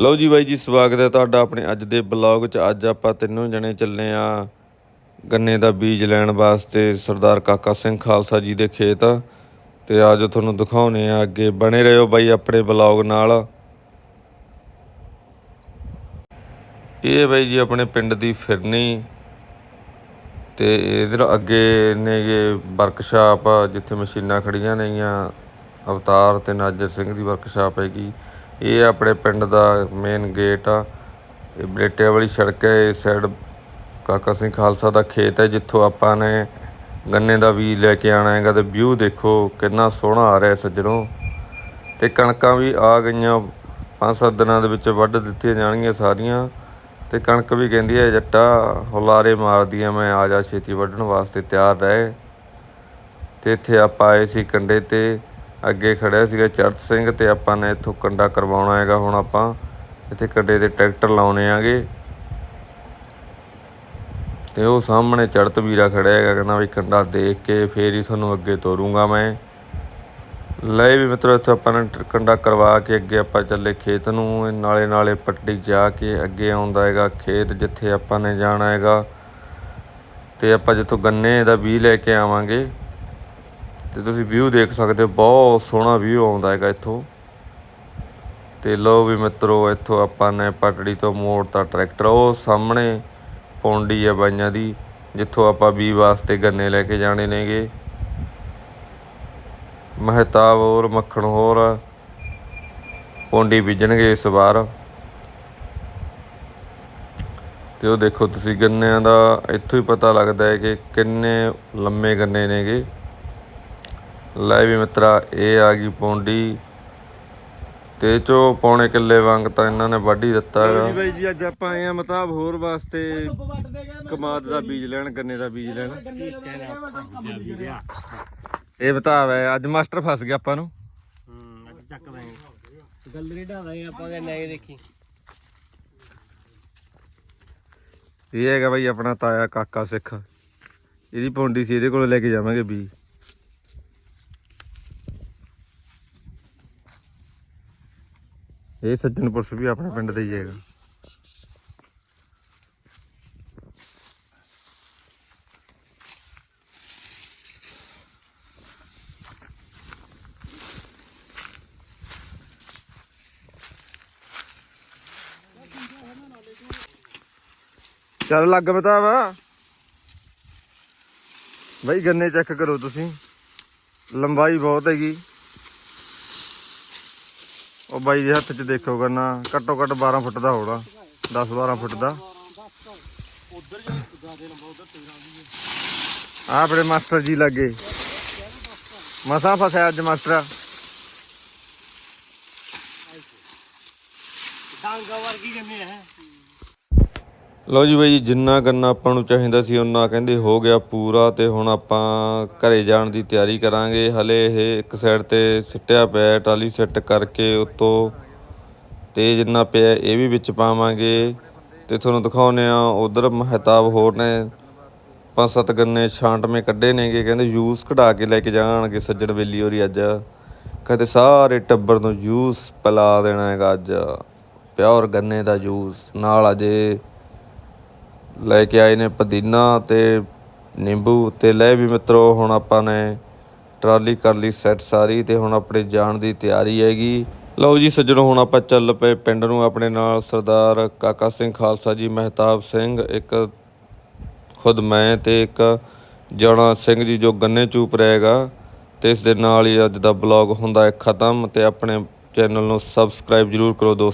ਲਓ ਜੀ ਬਾਈ ਜੀ, ਸਵਾਗਤ ਹੈ ਤੁਹਾਡਾ ਆਪਣੇ ਅੱਜ ਦੇ ਬਲੌਗ 'ਚ। ਅੱਜ ਆਪਾਂ ਤਿੰਨੋਂ ਜਣੇ ਚੱਲੇ ਆ ਗੰਨੇ ਦਾ ਬੀਜ ਲੈਣ ਵਾਸਤੇ ਸਰਦਾਰ ਕਾਕਾ ਸਿੰਘ ਖਾਲਸਾ ਜੀ ਦੇ ਖੇਤ। ਤੇ ਅੱਜ ਤੁਹਾਨੂੰ ਦਿਖਾਉਣੇ ਆ ਅੱਗੇ। ਬਣੇ ਰਹੋ ਬਾਈ ਆਪਣੇ ਬਲੌਗ ਨਾਲ। ਇਹ ਬਾਈ ਜੀ ਆਪਣੇ ਪਿੰਡ ਦੀ ਫਿਰਨੀ। ਤੇ ਇਧਰ ਅੱਗੇ ਨੇਗੇ ਵਰਕਸ਼ਾਪ, ਜਿੱਥੇ ਮਸ਼ੀਨਾਂ ਖੜੀਆਂ ਨੇਗੀਆਂ। ਅਵਤਾਰ ਤੇ ਨਾਜਰ ਸਿੰਘ ਦੀ ਵਰਕਸ਼ਾਪ ਹੈਗੀ। ਇਹ ਆਪਣੇ ਪਿੰਡ ਦਾ ਮੇਨ ਗੇਟ ਆ। ਇਹ ਬਲੇਟੇ ਵਾਲੀ ਸੜਕ ਹੈ ਇਸ ਸਾਈਡ ਕਾਕਾ ਸਿੰਘ ਖਾਲਸਾ ਦਾ ਖੇਤ ਹੈ, ਜਿੱਥੋਂ ਆਪਾਂ ਨੇ ਗੰਨੇ ਦਾ ਬੀਜ ਲੈ ਕੇ ਆਣਾ ਹੈਗਾ ਤੇ ਵਿਊ ਦੇਖੋ, ਕਿੰਨਾ ਸੋਹਣਾ ਆ ਰਿਹਾ ਸੱਜਣੋ। ਤੇ ਕਣਕਾਂ ਵੀ ਆ ਗਈਆਂ ਪੰਜ ਸੱਤ ਦਿਨਾਂ ਦੇ ਵਿੱਚ ਵੱਢ ਦਿੱਤੀਆਂ ਜਾਣਗੀਆਂ ਸਾਰੀਆਂ। ਤੇ ਕਣਕ ਵੀ ਕਹਿੰਦੀ ਹੈ, ਜੱਟਾ, ਹੁਲਾਰੇ ਮਾਰਦੀ ਆ ਮੈਂ, ਆ ਜਾ ਛੇਤੀ ਵੱਢਣ ਵਾਸਤੇ ਤਿਆਰ ਰਹਿ। ਤੇ ਇੱਥੇ ਆਪਾਂ ਆਏ ਸੀ ਕੰਡੇ ਤੇ। ਅੱਗੇ ਖੜਿਆ ਸੀਗਾ ਚਰਤ ਸਿੰਘ ਤੇ ਆਪਾਂ ਨੇ ਇੱਥੋਂ ਕੰਡਾ ਕਰਵਾਉਣਾ ਹੈਗਾ। ਹੁਣ ਆਪਾਂ ਇੱਥੇ ਕੰਡੇ ਤੇ ਟਰੈਕਟਰ ਲਾਉਣੇ ਆਗੇ। ਤੇ ਉਹ ਸਾਹਮਣੇ ਚੜਤ ਵੀਰਾ ਖੜਿਆ ਹੈਗਾ, ਕਹਿੰਦਾ ਵੀ ਕੰਡਾ ਦੇਖ ਕੇ ਫੇਰ ਹੀ ਤੁਹਾਨੂੰ ਅੱਗੇ ਤੋਰੂੰਗਾ ਮੈਂ। ਲੈ ਵੀ ਮਿੱਤਰੋ, ਇੱਥੇ ਆਪਾਂ ਨੇ ਕੰਡਾ ਕਰਵਾ ਕੇ ਅੱਗੇ ਆਪਾਂ ਚੱਲੇ ਖੇਤ ਨੂੰ। ਨਾਲੇ ਨਾਲੇ ਪੱਟੀ ਜਾ ਕੇ ਅੱਗੇ ਆਉਂਦਾ ਹੈਗਾ ਖੇਤ ਜਿੱਥੇ ਆਪਾਂ ਨੇ ਜਾਣਾ ਹੈਗਾ। ਤੇ ਆਪਾਂ ਜਿੱਥੋਂ ਗੰਨੇ ਦਾ ਬੀਜ ਲੈ ਕੇ ਆਵਾਂਗੇ। ਤੇ ਤੁਸੀਂ ਵਿਊ ਦੇਖ ਸਕਦੇ ਹੋ, ਬਹੁਤ ਸੋਹਣਾ ਵਿਊ ਆਉਂਦਾ ਹੈਗਾ ਇੱਥੋਂ। ਤੇ ਲਓ ਵੀ ਮਿੱਤਰੋ, ਇੱਥੋਂ ਆਪਾਂ ਨੇ ਪਟੜੀ ਤੋਂ ਮੋੜਤਾ ਟਰੈਕਟਰ, ਉਹ ਸਾਹਮਣੇ ਪੌਂਡੀ ਹੈ ਬਾਈਆਂ ਦੀ, ਜਿੱਥੋਂ ਆਪਾਂ ਬੀ ਵਾਸਤੇ ਗੰਨੇ ਲੈ ਕੇ ਜਾਣੇ ਨੇਗੇ। ਮਹਿਤਾਬ ਹੋਰ, ਮੱਖਣ ਹੋਰ, ਪੌਂਡੀ ਬੀਜਣਗੇ ਇਸ ਵਾਰ। ਤੇ ਉਹ ਦੇਖੋ ਤੁਸੀਂ ਗੰਨਿਆਂ ਦਾ, ਇੱਥੋਂ ਹੀ ਪਤਾ ਲੱਗਦਾ ਹੈ ਕਿ ਕਿੰਨੇ ਲੰਮੇ ਗੰਨੇ ਨੇਗੇ। ਲੈ ਵੀ ਮਿੱਤਰਾ ਇਹ ਆ ਗਈ ਪੌਂਡੀ। ਤੇ ਚੋਂ ਪੌਣੇ ਕਿੱਲੇ ਵਾਂਗ ਤਾਂ ਇਹਨਾਂ ਨੇ ਵਾਢੀ ਦਿੱਤਾ ਹੈਗਾ। ਬਾਈ ਜੀ ਅੱਜ ਆਪਾਂ ਆਏ ਆ ਮਤਾਬ ਹੋਰ ਵਾਸਤੇ ਕਮਾਦ ਦਾ ਬੀਜ ਲੈਣ ਗੰਨੇ ਦਾ ਬੀਜ ਲੈਣ। ਇਹ ਬਤਾਵ ਹੈ ਅੱਜ ਮਾਸਟਰ ਫਸ ਗਿਆ ਆਪਾਂ ਨੂੰ। ਹੂੰ ਅੱਜ ਚੱਕ ਦਾਂਗੇ ਗੱਲ ਨਹੀਂ ਢਾਵਾਂਗੇ ਆਪਾਂ ਕਹਿੰਦੇ ਆਏ ਦੇਖੀ। ਇਹ ਹੈਗਾ ਬਾਈ ਆਪਣਾ ਤਾਇਆ ਕਾਕਾ ਸਿੱਖ। ਇਹਦੀ ਪੌਂਡੀ ਸੀ ਇਹਦੇ ਕੋਲ ਲੈ ਕੇ ਜਾਵਾਂਗੇ ਬੀਜ। ਇਹ ਸੱਜਣ ਪੁਲਿਸ ਵੀ ਆਪਣੇ ਪਿੰਡ ਦੇ ਹੀ ਹੈਗਾ। ਚੱਲ ਲੱਗ ਪਤਾ ਵਾ ਬਈ ਗੰਨੇ ਚੈੱਕ ਕਰੋ ਤੁਸੀਂ। ਲੰਬਾਈ ਬਹੁਤ ਹੈਗੀ। ਉਹ ਬਾਈ ਦੇ ਹੱਥ 'ਚ ਦੇਖੋ ਗੰਨਾ ਘੱਟੋ ਘੱਟ 12 ਫੁੱਟ ਦਾ ਹੋਣਾ 10 12 ਫੁੱਟ ਦਾ। ਆ ਆਪਣੇ ਮਾਸਟਰ ਜੀ ਲੱਗੇ। ਮਸਾ ਫਸਿਆ ਅੱਜ ਮਾਸਟਰ। ਡਾਂਗਾ ਵਰਗੀ ਕਹਿੰਦੇ ਆ ਲਓ ਜੀ ਬਾਈ ਜੀ, ਜਿੰਨਾ ਗੰਨਾ ਆਪਾਂ ਨੂੰ ਚਾਹੀਦਾ ਸੀ ਉਹਨਾਂ ਕਹਿੰਦੇ ਹੋ ਗਿਆ ਪੂਰਾ ਤੇ ਹੁਣ ਆਪਾਂ ਘਰੇ ਜਾਣ ਦੀ ਤਿਆਰੀ ਕਰਾਂਗੇ। ਹਲੇ ਇਹ ਇੱਕ ਸਾਈਡ ਤੇ ਸਿੱਟਿਆ ਪਿਆ ਹੈ, ਟਾਲੀ ਸੈੱਟ ਕਰਕੇ ਉੱਤੋਂ ਤੇ ਜਿੰਨਾ ਪਿਆ ਇਹ ਵੀ ਵਿੱਚ ਪਾਵਾਂਗੇ। ਤੇ ਤੁਹਾਨੂੰ ਦਿਖਾਉਨੇ ਆ ਉਧਰ ਮਹਿਤਾਬ ਹੋਰ ਨੇ। ਪੰਜ ਸੱਤ ਗੰਨੇ ਛਾਂਟਵੇਂ ਕੱਢੇ ਨੇਗੇ ਕਹਿੰਦੇ ਜੂਸ ਕਢਾ ਕੇ ਲੈ ਕੇ ਜਾਣਗੇ ਸੱਜਣ ਵੇਲੀ ਹੋਰੀ ਅੱਜ। ਕਹਿੰਦੇ ਸਾਰੇ ਟੱਬਰ ਨੂੰ ਜੂਸ ਪਿਲਾ ਦੇਣਾ ਹੈਗਾ ਅੱਜ। ਪਿਓਰ ਗੰਨੇ ਦਾ ਜੂਸ ਨਾਲ ਅਜੇ ਲੈ ਕੇ ਆਏ ਨੇ ਪੁਦੀਨਾ ਅਤੇ ਨਿੰਬੂ ਅਤੇ ਲੈ ਵੀ ਮਿੱਤਰੋ, ਹੁਣ ਆਪਾਂ ਨੇ ਟਰਾਲੀ ਕਰ ਲਈ ਸੈੱਟ ਸਾਰੀ ਤੇ ਹੁਣ ਆਪਣੇ ਜਾਣ ਦੀ ਤਿਆਰੀ ਹੈਗੀ। ਲਓ ਜੀ ਸੱਜਣੋ, ਹੁਣ ਆਪਾਂ ਚੱਲ ਪਏ ਪਿੰਡ ਨੂੰ ਆਪਣੇ ਨਾਲ ਸਰਦਾਰ ਕਾਕਾ ਸਿੰਘ ਖਾਲਸਾ ਜੀ, ਮਹਿਤਾਬ ਸਿੰਘ, ਇੱਕ ਖੁਦ ਮੈਂ ਤੇ ਇੱਕ ਜਣਾ ਸਿੰਘ ਜੀ ਜੋ ਗੰਨੇ ਚੂਪ ਰਹੇਗਾ ਤੇ ਇਸ ਦੇ ਨਾਲ ਹੀ ਅੱਜ ਦਾ ਬਲੌਗ ਹੁੰਦਾ ਹੈ ਖਤਮ ਤੇ ਆਪਣੇ ਚੈਨਲ ਨੂੰ ਸਬਸਕ੍ਰਾਈਬ ਜਰੂਰ ਕਰੋ ਦੋਸਤੋ।